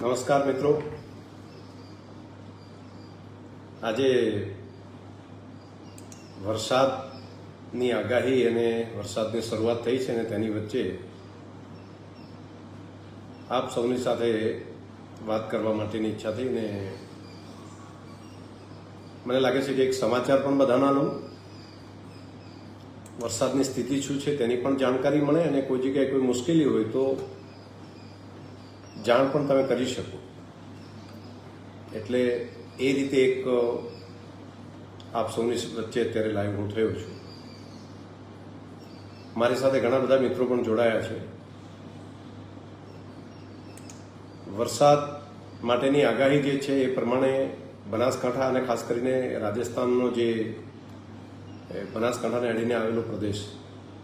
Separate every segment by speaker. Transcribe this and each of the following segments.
Speaker 1: નમસ્કાર મિત્રો. આજે વરસાદની આગાહી અને વરસાદની શરૂઆત થઈ છે અને તેની વચ્ચે આપ સૌની સાથે વાત કરવા માટેની ઈચ્છા થઈ ને મને લાગે છે કે એક સમાચાર પણ બધાના લઉં. વરસાદની સ્થિતિ શું છે તેની પણ જાણકારી મળે અને કોઈ જગ્યાએ કોઈ મુશ્કેલી હોય તો જાણ પણ તમે કરી શકો. એટલે એ રીતે એક આપ સૌની વચ્ચે અત્યારે લાઈવ હું થયો છું. મારી સાથે ઘણા બધા મિત્રો પણ જોડાયા છે. વરસાદ માટેની આગાહી જે છે એ પ્રમાણે બનાસકાંઠા અને ખાસ કરીને રાજસ્થાનનો જે બનાસકાંઠાને અડીને આવેલો પ્રદેશ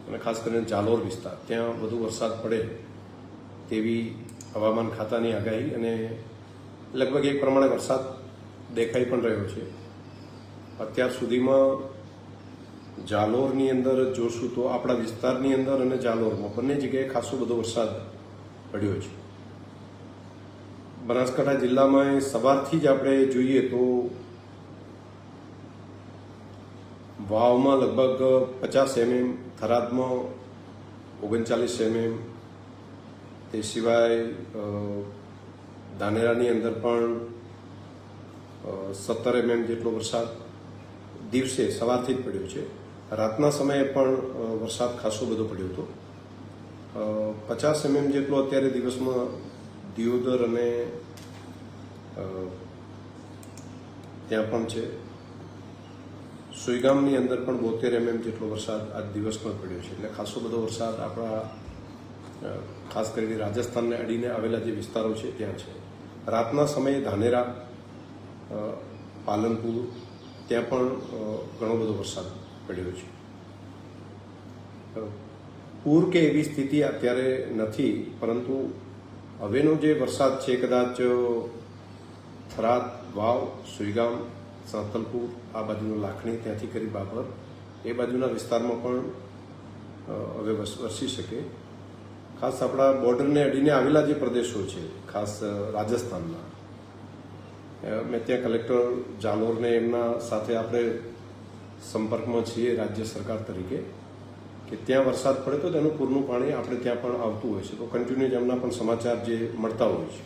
Speaker 1: અને ખાસ કરીને જાલોર વિસ્તાર, ત્યાં વધુ વરસાદ પડે તેવી હવામાન ખાતાની આગાહી અને લગભગ એક પ્રમાણે વરસાદ દેખાઈ પણ રહ્યો છે. અત્યાર સુધીમાં જાલોરની અંદર જોશું તો આપણા વિસ્તારની અંદર અને જાલોરમાં બંને જગ્યાએ ખાસો બધો વરસાદ પડ્યો છે. બનાસકાંઠા જિલ્લામાં સવારથી જ આપણે જોઈએ તો વાવમાં લગભગ પચાસ એમએમ, થરાદમાં ઓગણચાલીસ એમએમ તે સિવાય ધાનેરાની અંદર પણ સત્તર એમએમ જેટલો વરસાદ દિવસે સવારથી જ પડ્યો છે. રાતના સમયે પણ વરસાદ ખાસો બધો પડ્યો હતો. પચાસ એમએમ જેટલો અત્યારે દિવસમાં દિયોદર અને ત્યાં પણ છે. સુઈગામની અંદર પણ બોતેર એમએમ જેટલો વરસાદ આજ દિવસમાં પડ્યો છે. એટલે ખાસો બધો વરસાદ આપણા ખાસ કરીને રાજસ્થાનને અડીને આવેલા જે વિસ્તારો છે, ત્યાં છે. રાતના સમયે ધાનેરા પાલનપુર, ત્યાં પણ ઘણો બધો વરસાદ પડ્યો છે. પૂર કે એવી સ્થિતિ અત્યારે નથી, પરંતુ હવેનો જે વરસાદ છે, કદાચ થરાદ, વાવ, સુઈગામ, સાંતલપુર, આ બાજુનો લાખણી, ત્યાંથી કરી બાબર એ બાજુના વિસ્તારમાં પણ હવે વરસી શકે. ખાસ આપણા બોર્ડરને અડીને આવેલા જે પ્રદેશો છે, ખાસ રાજસ્થાનના. મેં ત્યાં કલેક્ટર જાલોરને એમના સાથે આપણે સંપર્કમાં છીએ રાજ્ય સરકાર તરીકે, કે ત્યાં વરસાદ પડે તો તેનું પૂરનું પાણી આપણે ત્યાં પણ આવતું હોય છે. તો કન્ટિન્યુ એમના પણ સમાચાર જે મળતા હોય છે.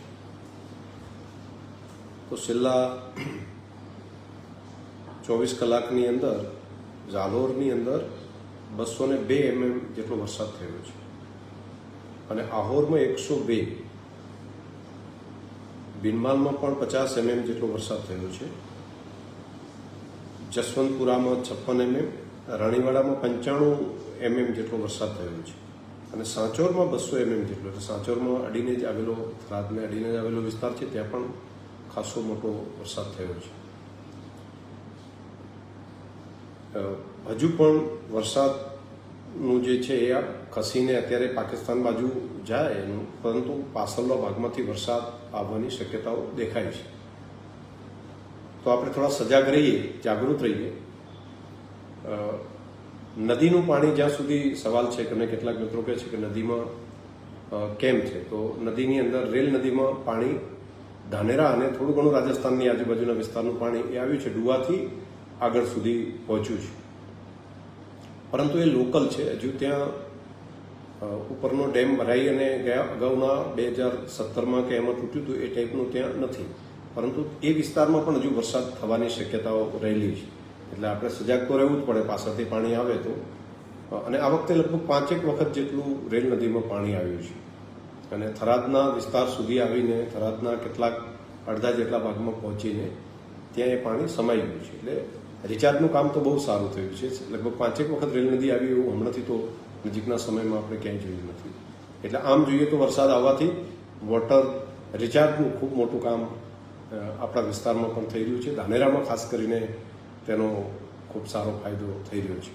Speaker 1: તો છેલ્લા ચોવીસ કલાકની અંદર જાલોરની અંદર બસો ને બે એમએમ જેટલો વરસાદ થયો છે. અને આહોરમાં એકસો બે. બિનમાલમાં પણ પચાસ એમએમ જેટલો વરસાદ થયો છે. જસવંતપુરામાં છપ્પન એમએમ, રાણીવાડામાં પંચાણું એમએમ જેટલો વરસાદ થયો છે. અને સાંચોરમાં બસો એમએમ જેટલો એટલે સાંચોરમાં અડીને જ આવેલો થરાદને અડીને જ આવેલો વિસ્તાર છે, ત્યાં પણ ખાસો મોટો વરસાદ થયો છે. હજુ પણ વરસાદનું જે છે એ ખસીને અત્યારે પાકિસ્તાન બાજુ જાય એનું, પરંતુ પાછળના ભાગમાંથી વરસાદ આવવાની શક્યતાઓ દેખાય છે. તો આપણે થોડા સજાગ રહીએ, જાગૃત રહીએ. નદીનું પાણી જ્યાં સુધી સવાલ છે અને કેટલાક મિત્રો કહે છે કે નદીમાં કેમ છે? તો નદીની અંદર, રેલ નદીમાં પાણી, ધાનેરા અને થોડું ઘણું રાજસ્થાનની આજુબાજુના વિસ્તારનું પાણી એ આવ્યું છે, ડુવાથી આગળ સુધી પહોંચ્યું છે. પરંતુ એ લોકલ છે. હજુ ત્યાં ઉપરનો ડેમ ભરાઈ અને ગયા અગાઉના બે હજાર સત્તરમાં કે એમાં તૂટ્યું હતું એ ટાઈપનું ત્યાં નથી. પરંતુ એ વિસ્તારમાં પણ હજુ વરસાદ થવાની શક્યતાઓ રહેલી છે. એટલે આપણે સજાગ તો રહેવું જ પડે, પાછળથી પાણી આવે તો. અને આ વખતે લગભગ પાંચેક વખત જેટલું રેલ નદીમાં પાણી આવ્યું છે. અને થરાદના વિસ્તાર સુધી આવીને, થરાદના કેટલાક અડધા જેટલા ભાગમાં પહોંચીને ત્યાં એ પાણી સમાઈ ગયું છે. એટલે રિચાર્જનું કામ તો બહુ સારું થયું છે. લગભગ પાંચેક વખત રેલ નદી આવી એવું હમણાંથી તો નજીકના સમયમાં આપણે ક્યાંય જોયું નથી. એટલે આમ જોઈએ તો વરસાદ આવવાથી વોટર રિચાર્જનું ખૂબ મોટું કામ આપણા વિસ્તારમાં પણ થઈ રહ્યું છે. ધાનેરામાં ખાસ કરીને તેનો ખૂબ સારો ફાયદો થઈ રહ્યો છે.